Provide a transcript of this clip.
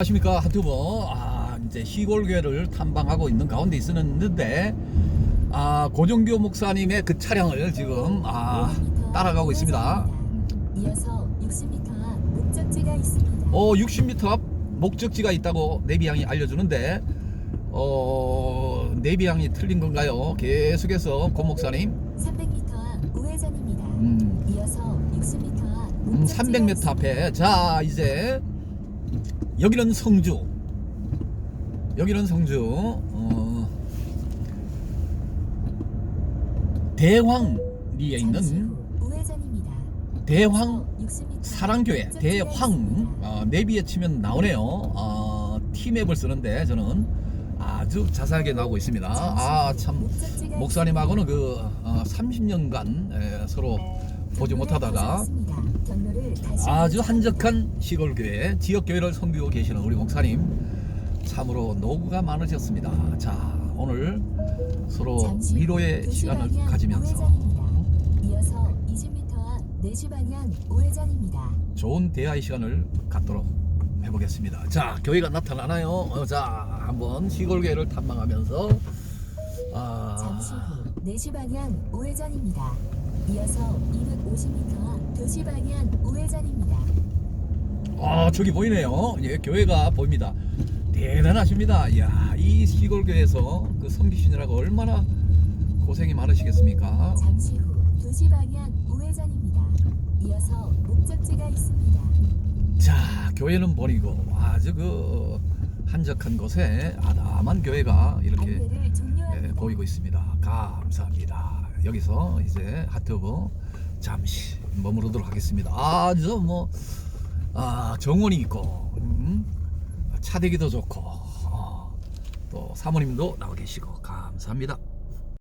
안녕하십니까 하트버 아 이제 시골교회를 탐방하고 있는 가운데 있었는데 아 고정교 목사님의 그 차량을 지금 아 따라가고 있습니다 이어서 60m 앞 목적지가 있습니다. 어 60m 앞 목적지가 있다고 내비양이 알려주는데 어 내비양이 틀린 건가요 계속해서 고 목사님 300m 앞 우회전입니다. 음, 이어서 60m 앞음 목적지가 300m 있습니다. 앞에 자 이제 여기는 성주 여기는 성주 어, 대황리에 있는. 대황 60m 사랑교회 대황. 어, 내비에 치면 나오네요 어, T맵을 쓰는데 저는 아주 자세하게 나오고 있습니다 아 참 목사님하고는 그 어, 30년간 에, 서로 보지 못하다가 아주 한적한 시골 교회, 지역 교회를 섬기고 계시는 우리 목사님 참으로 노고가 많으셨습니다. 자, 오늘 서로 위로의 시간을 가지면서. 이어서 20m 앞 4시 방향 우회전입니다. 좋은 대화의 시간을 갖도록 해보겠습니다. 자, 교회가 나타나나요? 어, 자, 한번 시골 교회를 탐방하면서 아, 잠시 후 4시 방향 우회전입니다. 이어서 250m 앞 도시 방향 우회전입니다. 아 저기 보이네요. 예, 교회가 보입니다. 대단하십니다. 이야, 이 시골 교회에서 그 섬기시느라고 얼마나 고생이 많으시겠습니까? 잠시 후 도시 방향 우회전입니다. 이어서 목적지가 있습니다. 자, 교회는 버리고 아주 그 한적한 곳에 아담한 교회가 이렇게 안내를 예, 종료합니다. 보이고 있습니다. 감사합니다. 여기서 이제 하트브 잠시 머무르도록 하겠습니다. 아주 뭐 아, 정원이 있고 음, 차대기도 좋고 어, 또 사모님도 나와 계시고 감사합니다.